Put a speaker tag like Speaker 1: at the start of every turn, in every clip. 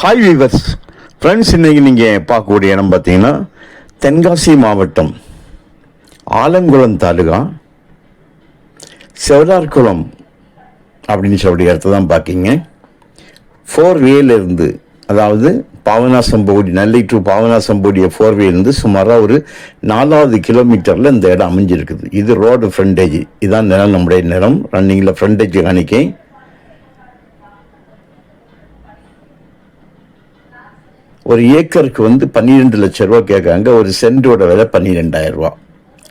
Speaker 1: Hi viewers friends இன்றைக்கி நீங்கள் பார்க்கக்கூடிய இடம் பார்த்தீங்கன்னா தென்காசி மாவட்டம் ஆலங்குளம் தாலுகா செவடார்குளம் அப்படின்னு சொல்லக்கூடிய இடத்த தான் பார்க்கிங்க. ஃபோர் வேலேருந்து அதாவது பாவனாசம்போடி நெல்லை டு பாவனாசம்போடிய ஃபோர் வேலேருந்து சுமாராக ஒரு நாலாவது கிலோமீட்டரில் இந்த இடம் அமைஞ்சிருக்குது. இது ரோடு ஃப்ரண்டேஜ் இதான் நிலம் நம்முடைய நிலம் ரன்னிங்கில் ஃப்ரண்டேஜ் காணிக்கேன் ஒரு ஏக்கருக்கு வந்து பன்னிரெண்டு லட்ச ரூபா கேட்குறாங்க. ஒரு சென்டோட விலை பன்னிரெண்டாயிரம் ரூபா.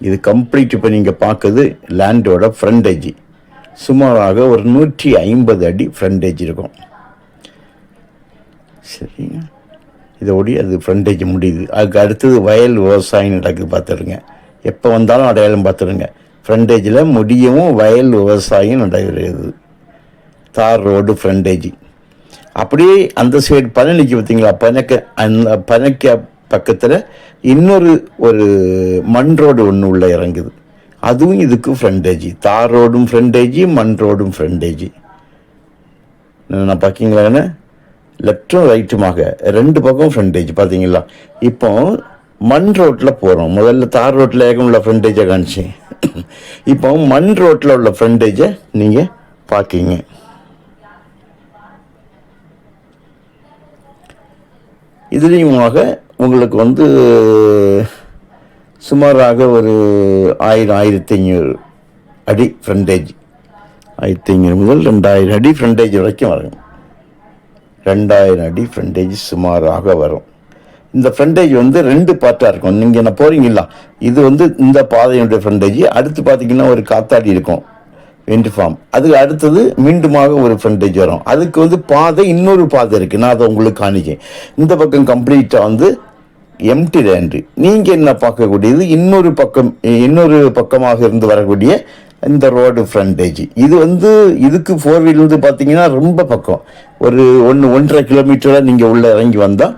Speaker 1: இது கம்ப்ளீட் இப்போ நீங்கள் பார்க்குறது லேண்டோட ஃப்ரண்டேஜ் சுமாராக ஒரு நூற்றி ஐம்பது அடி ஃப்ரண்டேஜ் இருக்கும். சரிங்க. இதோடைய அது ஃப்ரண்டேஜ் முடியுது. அதுக்கு அடுத்தது வயல் விவசாயம் நடக்குது பார்த்துருங்க. எப்போ வந்தாலும் அடையாளம் பார்த்துருங்க. ஃப்ரண்டேஜில் முடியவும் வயல் விவசாயம் நடைபெறுகிறது தார் ரோடு ஃப்ரண்டேஜி அப்படியே அந்த சைடு பழனிக்கு பார்த்தீங்களா? பனக்க அந்த பனக்க பக்கத்தில் இன்னொரு ஒரு மண் ரோடு ஒன்று உள்ளே இறங்குது. அதுவும் இதுக்கு ஃப்ரண்டேஜி தார் ரோடும் ஃப்ரண்டேஜி மண் ரோடும் ஃப்ரண்டேஜி நான் பார்க்கிங்களாண்ணே லெஃப்டும் ரைட்டுமாக ரெண்டு பக்கம் ஃப்ரண்டேஜ் பார்த்தீங்களா? இப்போ மண் ரோட்டில் போகிறோம் முதல்ல தார் ரோட்டில் ஏகம் உள்ள ஃப்ரண்டேஜை காணிச்சேன் இப்போ மண் ரோட்டில் உள்ள ஃப்ரண்டேஜை நீங்கள் பார்க்கிங்க. இதுலேயுமாக உங்களுக்கு வந்து சுமாராக ஒரு ஆயிரம் ஆயிரத்தி ஐநூறு அடி ஃப்ரண்டேஜ் ஆயிரத்தி ஐநூறு முதல் ரெண்டாயிரம் அடி ஃப்ரண்டேஜ் வரைக்கும் வரும். ரெண்டாயிரம் அடி ஃப்ரண்டேஜ் சுமாராக வரும். இந்த ஃப்ரண்டேஜ் வந்து ரெண்டு பார்ட்டாக இருக்கும். நீங்கள் என்ன போகிறீங்களா இது வந்து இந்த பாதையினுடைய ஃப்ரண்டேஜ் அடுத்து பார்த்தீங்கன்னா ஒரு காத்தாடி இருக்கும். வெண்ட் ஃபார்ம் அதுக்கு அடுத்தது மீண்டுமாக ஒரு ஃப்ரண்டேஜ் வரும். அதுக்கு வந்து பாதை இன்னொரு பாதை இருக்குது நான் அதை உங்களுக்கு காணிக்கேன் இந்த பக்கம் கம்ப்ளீட்டாக வந்து எம்டி லேண்டு நீங்கள் என்ன பார்க்கக்கூடியது? இன்னொரு பக்கம் இன்னொரு பக்கமாக இருந்து வரக்கூடிய இந்த ரோடு ஃப்ரண்டேஜ் இது வந்து இதுக்கு ஃபோர் வீலருந்து பார்த்தீங்கன்னா ரொம்ப பக்கம். ஒரு ஒன்று ஒன்றரை கிலோமீட்டரில் நீங்கள் உள்ளே இறங்கி வந்தால்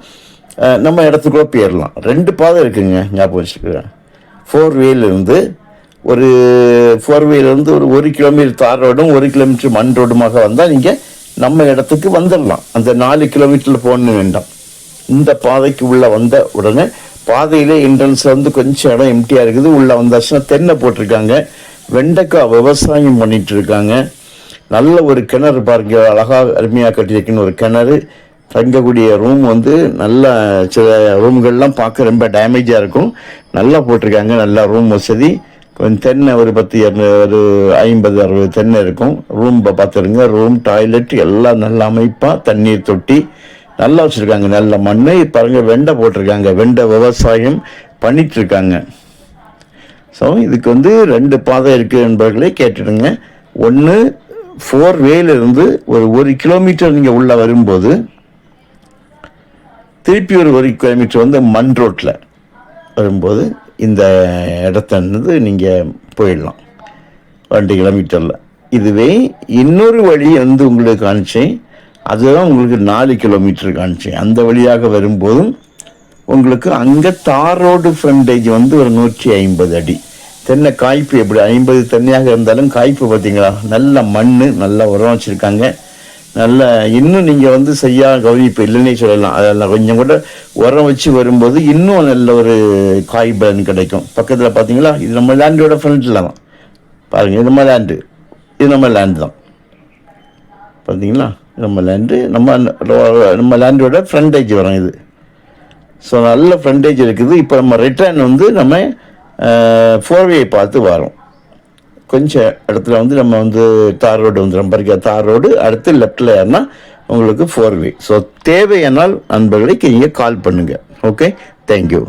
Speaker 1: நம்ம இடத்துக்குள்ளே போயிடலாம் ரெண்டு பாதை இருக்குங்க ஞாபகம் வச்சுக்கிறேன் ஃபோர் இருந்து ஒரு ஃபோர் இருந்து ஒரு ஒரு கிலோமீட்டர் தார் ரோடும் ஒரு கிலோமீட்டர் மண் ரோடுமாக வந்தால் நீங்கள் நம்ம இடத்துக்கு வந்துடலாம். அந்த நாலு கிலோமீட்டரில் போகணும் வேண்டாம். இந்த பாதைக்கு உள்ளே வந்த உடனே பாதையில் என்ட்ரன்ஸில் வந்து கொஞ்சம் இடம் எம்டியாக இருக்குது. உள்ளே வந்தாச்சுன்னா தென்னை போட்டிருக்காங்க. வெண்டைக்காய் விவசாயம் பண்ணிகிட்ருக்காங்க இருக்காங்க. நல்ல ஒரு கிணறு பாருங்க. அழகாக அருமையாக கட்டியிருக்குன்னு ஒரு கிணறு. தங்கக்கூடிய ரூம் வந்து நல்ல சில ரூம்கள்லாம் பார்க்க ரொம்ப டேமேஜாக இருக்கும். நல்லா போட்டிருக்காங்க. நல்லா ரூம் வசதி. தென்னை ஒரு பத்து ஒரு ஐம்பது அறுபது தென்னை இருக்கும். ரூம் பார்த்துருங்க ரூம் டாய்லெட் எல்லாம் நல்ல அமைப்பாக தண்ணீர் தொட்டி. நல்லா வச்சுருக்காங்க நல்ல மண் பாருங்க வெண்டை போட்டிருக்காங்க வெண்டை விவசாயம் பண்ணிட்டு இருக்காங்க ஸோ இதுக்கு வந்து ரெண்டு பாதை இருக்குது என்பவர்களே கேட்டுடுங்க. ஒன்று ஃபோர் வேலிருந்து ஒரு ஒரு கிலோமீட்டர் நீங்கள் உள்ளே வரும்போது திருப்பி ஒரு ஒரு கிலோமீட்டர் வந்து மண் ரோட்டில் வரும்போது இந்த இடத்தந்து நீங்கள் போயிடலாம். ரெண்டு கிலோமீட்டரில். இதுவே இன்னொரு வழி வந்து உங்களுக்கு காணிச்சேன் அதுதான் உங்களுக்கு நாலு கிலோமீட்டர் காணிச்சேன் அந்த வழியாக வரும்போதும் உங்களுக்கு அங்கே தார் ரோடு ஃப்ரண்டேஜ் வந்து ஒரு நூற்றி ஐம்பது அடி. தென்னை காய்ப்பு எப்படி? ஐம்பது தென்னையாக இருந்தாலும் காய்ப்பு பார்த்தீங்களா? நல்ல மண் நல்ல உரம் வச்சுருக்காங்க. நல்ல இன்னும் நீங்கள் வந்து செய்யா கவனிப்பு இல்லைன்னே சொல்லலாம். அதெல்லாம் கொஞ்சம் கூட உரம் வச்சு வரும்போது இன்னும் நல்ல ஒரு காய் பலன் கிடைக்கும். பக்கத்தில் பார்த்தீங்களா இது நம்ம லேண்டோட ஃப்ரண்ட்டில் தான். பாருங்கள் இது நம்ம லேண்டு இது நம்ம லேண்டு தான். பார்த்தீங்களா நம்ம லேண்டு நம்ம நம்ம லேண்டோட ஃப்ரண்டேஜ் வரும் இது. ஸோ நல்ல ஃப்ரண்டேஜ் இருக்குது. இப்போ நம்ம ரிட்டர்ன் வந்து நம்ம ஃபோர்வே பார்த்து வரோம். கொஞ்சம் இடத்துல வந்து நம்ம வந்து தார் ரோடு வந்துடும் பாருங்க தார் ரோடு அடுத்து லெஃப்டில் ஏறினா உங்களுக்கு ஃபோர் வே ஸோ தேவையானால் நண்பர்களுக்கு நீங்கள் கால் பண்ணுங்கள் ஓகே தேங்க்யூ